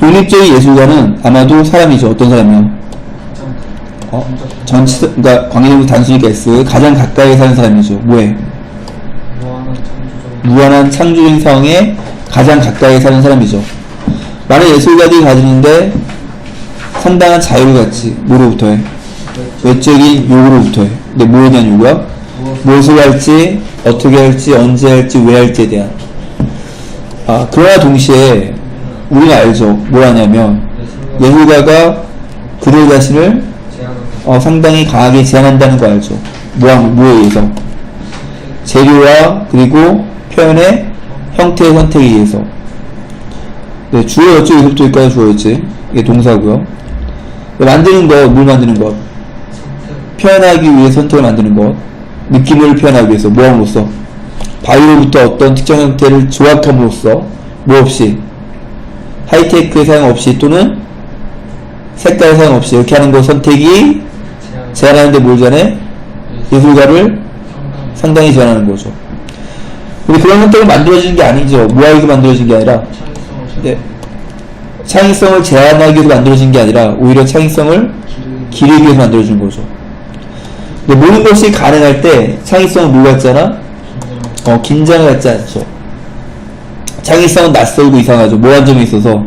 독립적인 예술가는 아마도 사람이죠. 어떤 사람이요? 어? 전치, 그러니까 광해부 단순히 S 가장 가까이 사는 사람이죠. 뭐에? 무한한 창조적인 상황에 가장 가까이 사는 사람이죠. 많은 예술가들이 가지는데 상당한 자유를 갖지. 뭐로부터 해? 외적인 요구로부터 해. 근데 뭐에 대한 요구야? 무엇을 할지, 어떻게 할지, 언제 할지, 왜 할지에 대한. 아, 그러나 동시에 우리가 알죠. 뭐 하냐면 예술가가 그들 자신을 어, 상당히 강하게 제한한다는 거 알죠. 뭐하, 뭐에 의해서? 재료와 그리고 표현의 형태의 선택에 의해서. 네, 주어였죠. 여기서부터 여기까지 주어였지. 이게 동사고요. 네, 만드는 것, 뭘 만드는 것? 표현하기 위해 선택을 만드는 것. 느낌을 표현하기 위해서, 뭐 함으로써? 바위로부터 어떤 특정 형태를 조각함으로써, 뭐 없이? 하이테크의 사용 없이 또는 색깔 사용 없이 이렇게 하는 것 선택이 제한 제한하는데 뭘 제한해? 예술가를 상당 상당히 제한하는 거죠. 근데 그런 선택을 만들어지는 게 아니죠. 무하게 만들어진 게 아니라, 창의성을 네. 창의성을 제한하기 위해서 만들어진 게 아니라, 오히려 창의성을 기르기 위해서 만들어진 거죠. 모든 것이 가능할 때뭘 갖잖아? 긴장 어, 긴장을 갖지 않죠. 창의성은 낯설고 이상하죠. 뭐한 점에 있어서?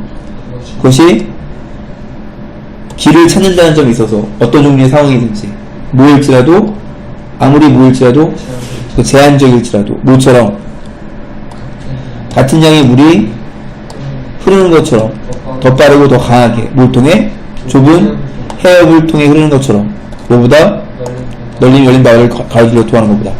그것이 길을 찾는다는 점에 있어서 어떤 종류의 상황이든지 뭐일지라도 아무리 뭐일지라도 그 제한적일지라도 뭐처럼 같은 양의 물이 흐르는 것처럼 더 빠르고 더 강하게 뭘 통해 좁은 해협을 통해 흐르는 것처럼 뭐보다 널린 널린 열린 바위를 가- 가로질러 통하는 것보다